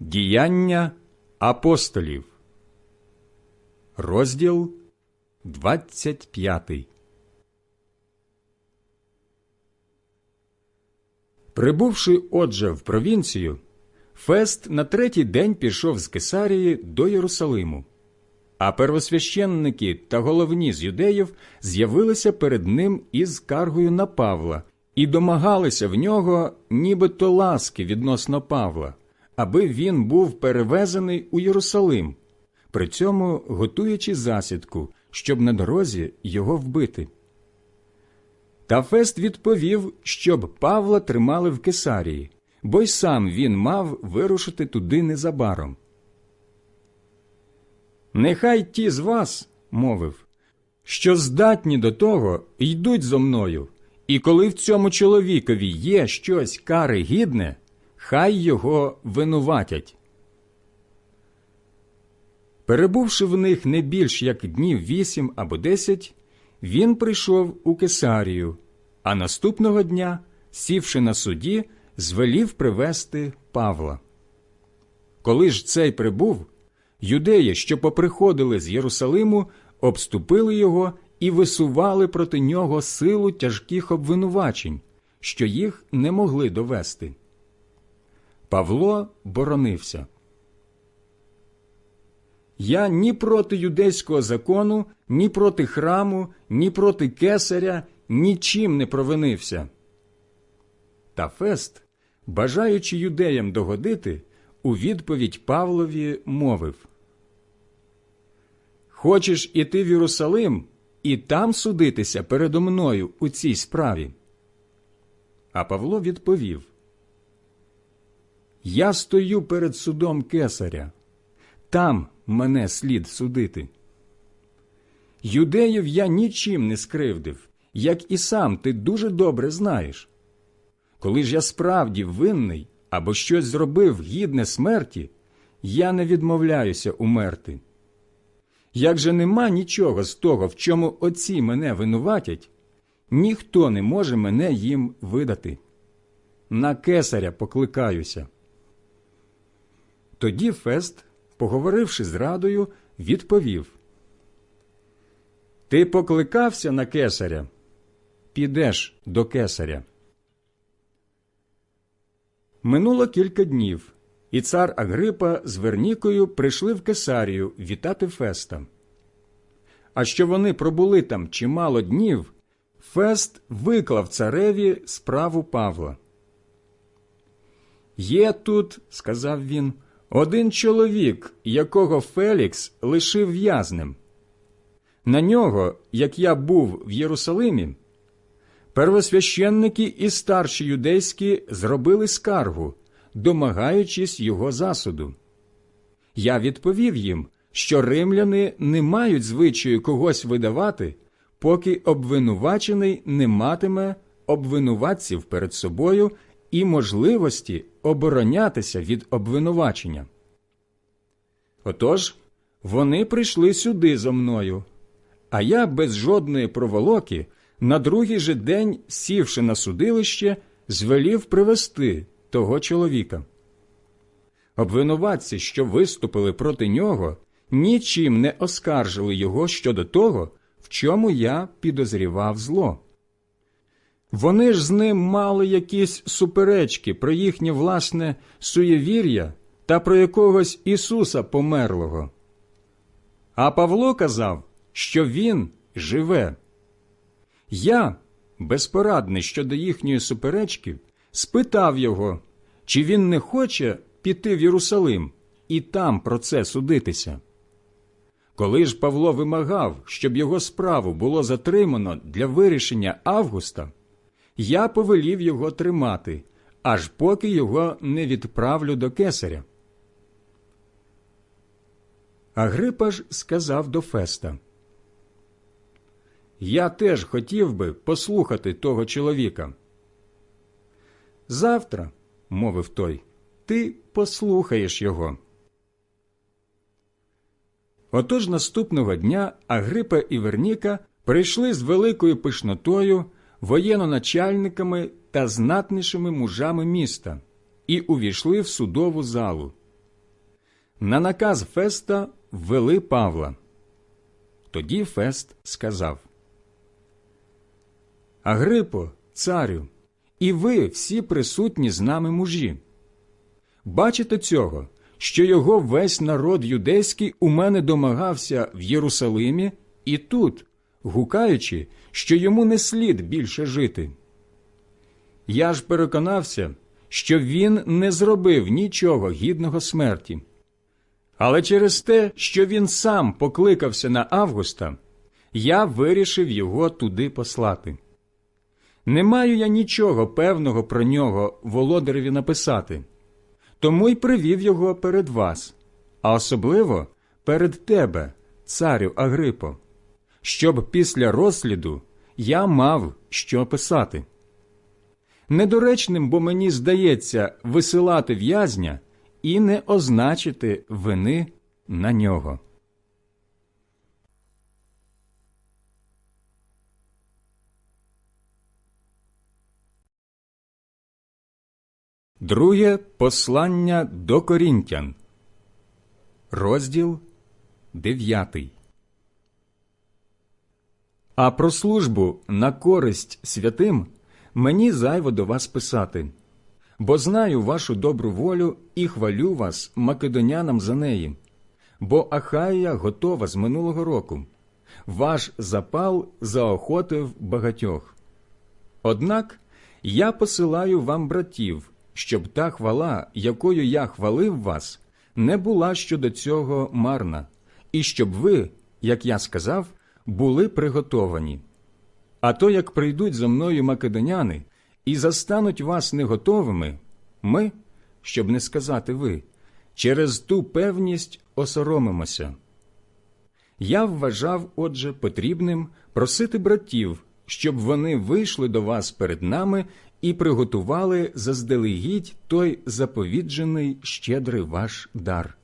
Діяння апостолів, розділ 25. Прибувши отже в провінцію, Фест на третій день пішов з Кесарії до Єрусалиму, а первосвященники та головні з юдеїв з'явилися перед ним із скаргою на Павла і домагалися в нього нібито ласки відносно Павла, аби він був перевезений у Єрусалим, при цьому готуючи засідку, щоб на дорозі його вбити. Та Фест відповів, щоб Павла тримали в Кесарії, бо й сам він мав вирушити туди незабаром. Нехай ті з вас, мовив, що здатні до того, йдуть зо мною, і коли в цьому чоловікові є щось кари гідне, хай його винуватять. Перебувши в них не більш як днів вісім або десять, він прийшов у Кесарію, а наступного дня, сівши на суді, звелів привести Павла. Коли ж цей прибув, юдеї, що поприходили з Єрусалиму, обступили його і висували проти нього силу тяжких обвинувачень, що їх не могли довести. Павло боронився. Я ні проти юдейського закону, ні проти храму, ні проти кесаря нічим не провинився. Та Фест, бажаючи юдеям догодити, у відповідь Павлові мовив Хочеш іти в Єрусалим і там судитися передо мною у цій справі? А Павло відповів Я стою перед судом кесаря. Там мене слід судити. Юдеїв я нічим не скривдив, як і сам ти дуже добре знаєш. Коли ж я справді винний або щось зробив гідне смерті, я не відмовляюся умерти. Як же нема нічого з того, в чому отці мене винуватять, ніхто не може мене їм видати. На кесаря покликаюся. Тоді Фест поговоривши з радою, відповів Ти покликався на кесаря? Підеш до кесаря. Минуло кілька днів, і цар Агрипа з Вернікою прийшли в Кесарію вітати Феста. А що вони пробули там чимало днів, Фест виклав цареві справу Павла. Є тут, сказав він, один чоловік, якого Фелікс лишив в'язнем. На нього, як я був в Єрусалимі, первосвященники і старші юдейські зробили скаргу, домагаючись його засуду. Я відповів їм, що римляни не мають звичаю когось видавати, поки обвинувачений не матиме обвинуватців перед собою і можливості оборонятися від обвинувачення. Отож, вони прийшли сюди зо мною, а я без жодної проволоки на другий же день, сівши на судилище, звелів привести того чоловіка. Обвинуватці, що виступили проти нього, нічим не оскаржили його щодо того, в чому я підозрівав зло. Вони ж з ним мали якісь суперечки про їхнє власне суєвір'я та про якогось Ісуса померлого. А Павло казав, що Він живе. Я, безпорадний щодо їхньої суперечки, спитав його, чи він не хоче піти в Єрусалим і там про це судитися. Коли ж Павло вимагав, щоб його справу було затримано для вирішення Августа я повелів його тримати, аж поки його не відправлю до кесаря. Агрипа ж сказав до Феста Я теж хотів би послухати того чоловіка. Завтра, мовив той, ти послухаєш його. Отож наступного дня Агрипа і Верніка прийшли з великою пишнотою воєноначальниками та знатнішими мужами міста і увійшли в судову залу. на наказ Феста ввели Павла. Тоді Фест сказав Агрипо, царю, і ви всі присутні з нами мужі. Бачите цього, що його весь народ юдейський у мене домагався в Єрусалимі і тут, гукаючи, що йому не слід більше жити. Я ж переконався, що він не зробив нічого гідного смерті. Але через те, що він сам покликався на Августа, я вирішив його туди послати. Не маю я нічого певного про нього володареві написати, тому й привів його перед вас, а особливо перед тебе, царю Агрипо, щоб після розсліду я мав що писати. Недоречним, бо мені здається висилати в'язня і не означити вини на нього. Друге послання до Корінтян, розділ 9. А про службу на користь святим мені зайво до вас писати, бо знаю вашу добру волю і хвалю вас македонянам за неї, бо Ахая готова з минулого року. Ваш запал заохотив багатьох. Однак я посилаю вам братів, щоб та хвала, якою я хвалив вас, не була щодо цього марна, і щоб ви, як я сказав, були приготовані. А то, як прийдуть за мною македоняни і застануть вас неготовими, ми, щоб не сказати ви, через ту певність осоромимося. Я вважав, отже, потрібним просити братів, щоб вони вийшли до вас перед нами і приготували заздалегідь той заповіджений щедрий ваш дар,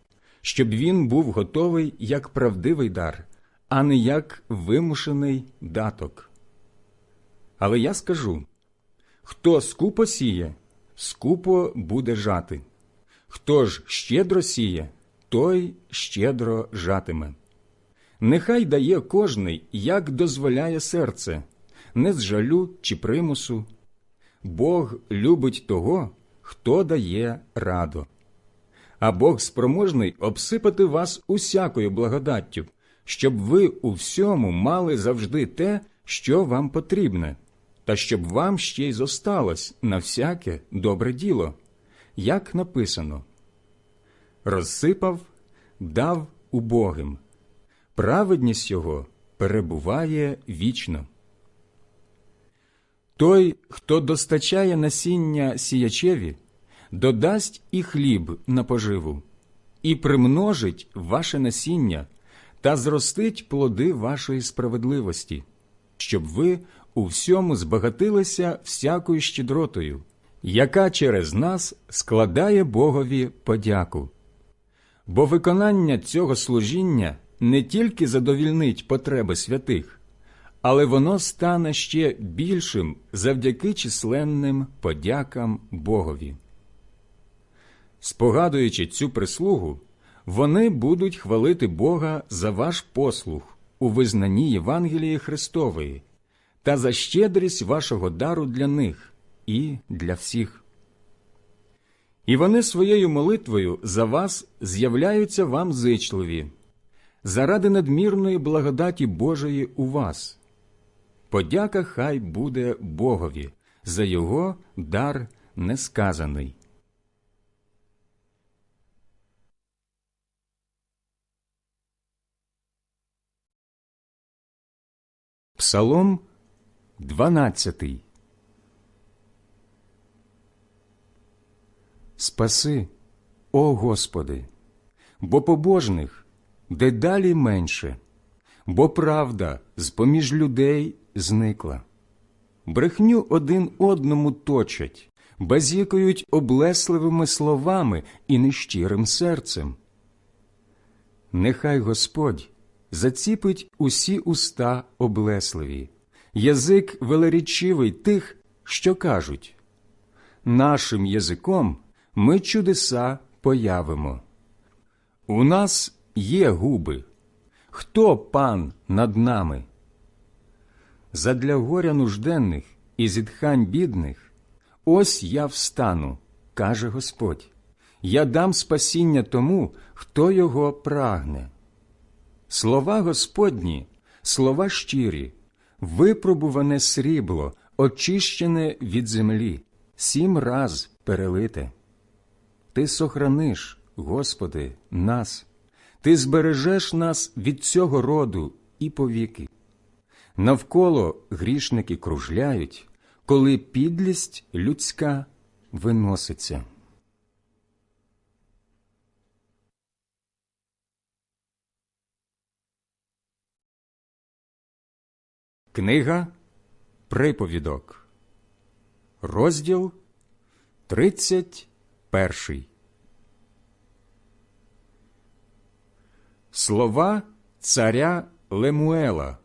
щоб він був готовий як правдивий дар, а не як вимушений даток. Але я скажу хто скупо сіє, скупо буде жати, хто ж щедро сіє, той щедро жатиме. Нехай дає кожний, як дозволяє серце, не з жалю чи примусу. Бог любить того, хто дає раду. А Бог спроможний обсипати вас усякою благодаттю, щоб ви у всьому мали завжди те, що вам потрібне, та щоб вам ще й зосталось на всяке добре діло, як написано розсипав, дав убогим, праведність його перебуває вічно. Той, хто достачає насіння сіячеві, додасть і хліб на поживу, і примножить ваше насіння та зростить плоди вашої справедливості, щоб ви у всьому збагатилися всякою щедротою, яка через нас складає Богові подяку. Бо виконання цього служіння не тільки задовільнить потреби святих, але воно стане ще більшим завдяки численним подякам Богові. Спогадуючи цю прислугу, вони будуть хвалити Бога за ваш послух у визнанні Євангелії Христової та за щедрість вашого дару для них і для всіх. І вони своєю молитвою за вас з'являються вам зичливі, заради надмірної благодаті Божої у вас. Подяка хай буде Богові за його дар несказаний. Псалом 12 Спаси, о Господи, бо побожних дедалі менше, бо правда з поміж людей зникла. Брехню один одному точать, базікають облесливими словами і нещирим серцем. Нехай Господь заціпить усі уста облесливі, язик велерічивий тих, що кажуть нашим язиком ми чудеса появимо. У нас є губи. Хто пан над нами? Задля горя нужденних і зітхань бідних, ось я встану, каже Господь. Я дам спасіння тому, хто його прагне. Слова Господні, слова щирі, випробуване срібло, очищене від землі, сім раз перелите. Ти сохраниш, Господи, нас, Ти збережеш нас від цього роду і повіки. Навколо грішники кружляють, коли підлість людська виноситься. Книга Приповідок, розділ 31 Слова царя Лемуела,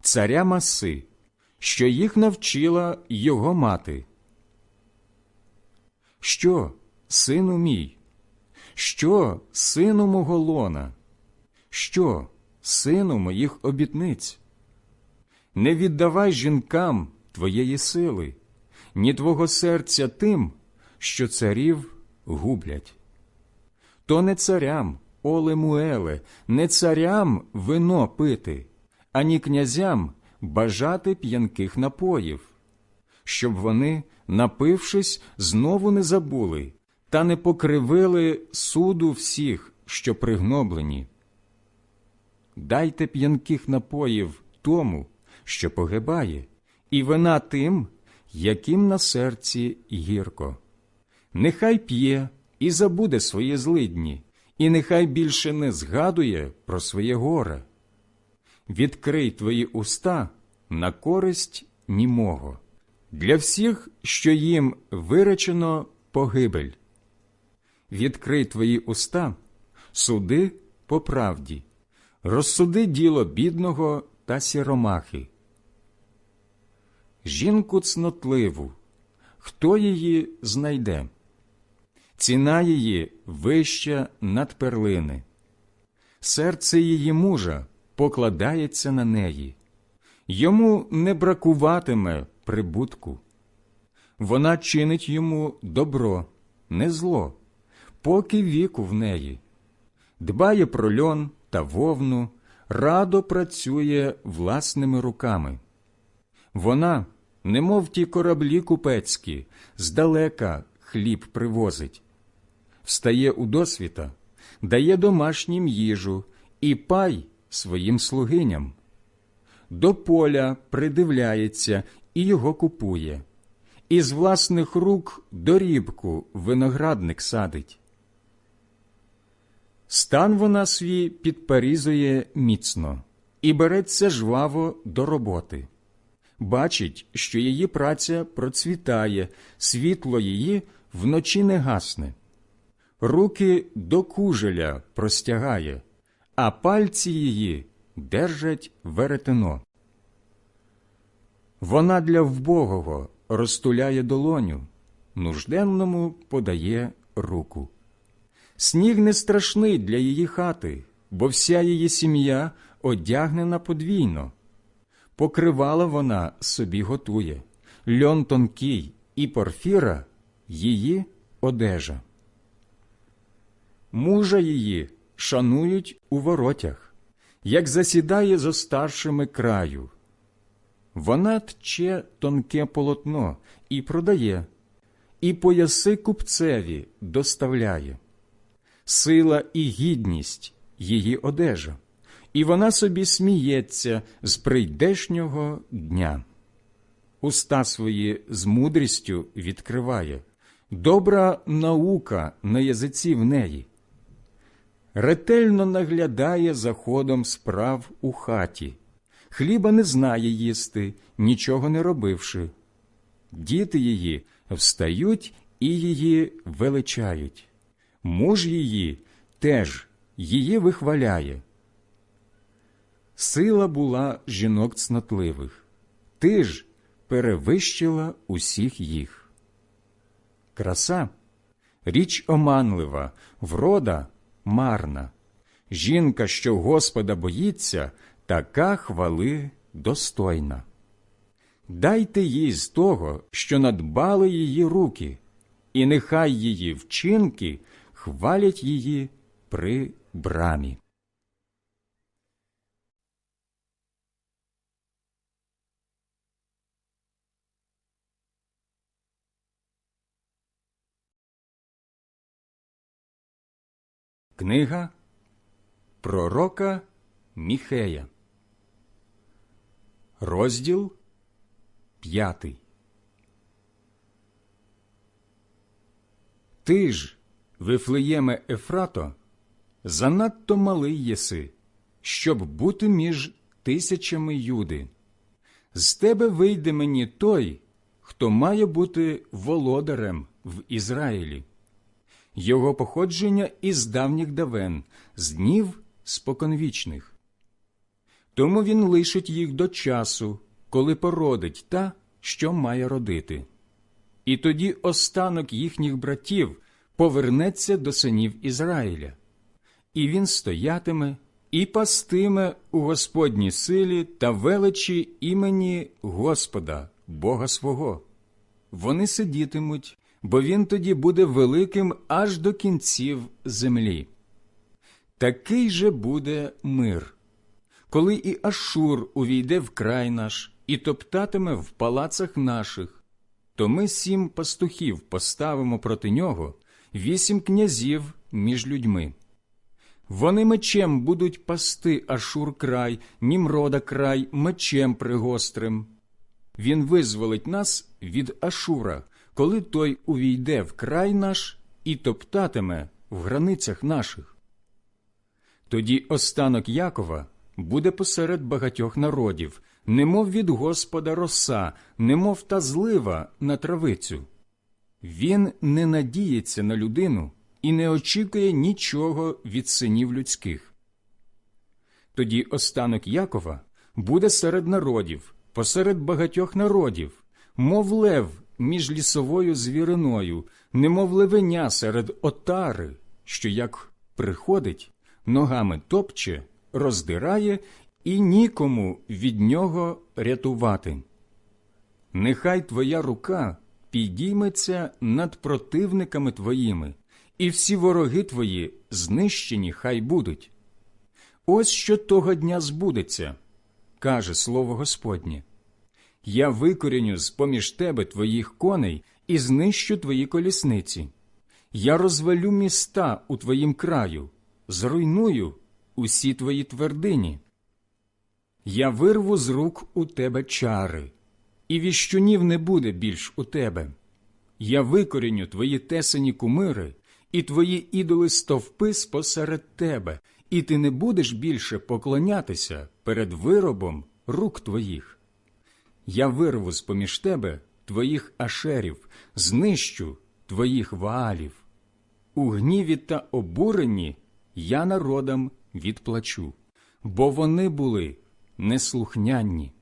царя Маси, що їх навчила його мати. Що, сину мій? Що, сину мого лона? Що, сину моїх обітниць? Не віддавай жінкам твоєї сили, ні твого серця тим, що царів гублять. То не царям, о Лемуеле, не царям вино пити, ані князям бажати п'янких напоїв, щоб вони, напившись, знову не забули та не покривили суду всіх, що пригноблені. Дайте п'янких напоїв тому, що погибає, і вина тим, яким на серці гірко. Нехай п'є і забуде свої злидні, і нехай більше не згадує про своє горе. Відкрий твої уста на користь німого, для всіх, що їм виречено погибель. Відкрий твої уста, суди по правді, розсуди діло бідного та сіромахи. Жінку цнотливу, хто її знайде? Ціна її вища над перлини, серце її мужа покладається на неї, йому не бракуватиме прибутку. Вона чинить йому добро, не зло, поки віку в неї, дбає про льон та вовну, радо працює власними руками. Вона, немов ті кораблі купецькі, здалека хліб привозить, встає у досвіта, дає домашнім їжу і пай своїм слугиням. До поля придивляється і його купує, із власних рук дорібку виноградник садить. Стан вона свій підпарізує міцно і береться жваво до роботи. Бачить, що її праця процвітає, світло її вночі не гасне, руки до кужеля простягає, а пальці її держать веретено. Вона для вбогого розтуляє долоню, нужденному подає руку. Сніг не страшний для її хати, бо вся її сім'я одягнена подвійно. Покривала вона собі готує, льон тонкий і порфіра її одежа. Мужа її шанують у воротях, як засідає зо старшими краю. Вона тче тонке полотно і продає, і пояси купцеві доставляє сила і гідність її одежа, і вона собі сміється з прийдешнього дня. Уста свої з мудрістю відкриває, добра наука на язиці в неї. Ретельно наглядає за ходом справ у хаті, хліба не знає їсти, нічого не робивши. Діти її встають і її величають муж її теж її вихваляє. Сила була жінок цнотливих, ти ж перевищила усіх їх. Краса річ оманлива, врода марна, Жінка, що Господа боїться, така хвали достойна. Дайте їй з того, що надбали її руки, і нехай її вчинки хвалять її при брамі. Книга Пророка Міхея, розділ п'ятий. Ти ж, Вифлеєме Ефрато, занадто малий єси, щоб бути між тисячами юди. З тебе вийде мені той, хто має бути володарем в Ізраїлі. Його походження із давніх давен, з днів споконвічних. Тому він лишить їх до часу, коли породить та, що має родити. І тоді останок їхніх братів повернеться до синів Ізраїля, і він стоятиме і пастиме у Господній силі та величі імені Господа, Бога свого. Вони сидітимуть, бо він тоді буде великим аж до кінців землі. Такий же буде мир, коли і Ашур увійде в край наш і топтатиме в палацах наших, то ми сім пастухів поставимо проти нього, вісім князів між людьми. Вони мечем будуть пасти Ашур край, Німрода край, мечем пригострим. Він визволить нас від Ашура, коли той увійде в край наш і топтатиме в границях наших. Тоді останок Якова буде посеред багатьох народів, немов від Господа роса, немов та злива на травицю. Він не надіється на людину і не очікує нічого від синів людських. Тоді останок Якова буде серед народів, посеред багатьох народів, мов лев між лісовою звіриною, немов левеня серед отари, що як приходить, ногами топче, роздирає і нікому від нього рятувати. Нехай твоя рука підійметься над противниками твоїми, і всі вороги твої знищені хай будуть. Ось що того дня збудеться, каже слово Господнє. Я викоріню з поміж тебе твоїх коней і знищу твої колісниці. Я розвалю міста у твоїм краю, зруйную усі твої твердині. Я вирву з рук у тебе чари, і віщунів не буде більш у тебе. Я викоріню твої тесані кумири, і твої ідоли стовпи спосеред тебе, і ти не будеш більше поклонятися перед виробом рук твоїх. Я вирву з поміж тебе твоїх ашерів, знищу твоїх ваалів. У гніві та обуренні я народам відплачу, бо вони були неслухнянні.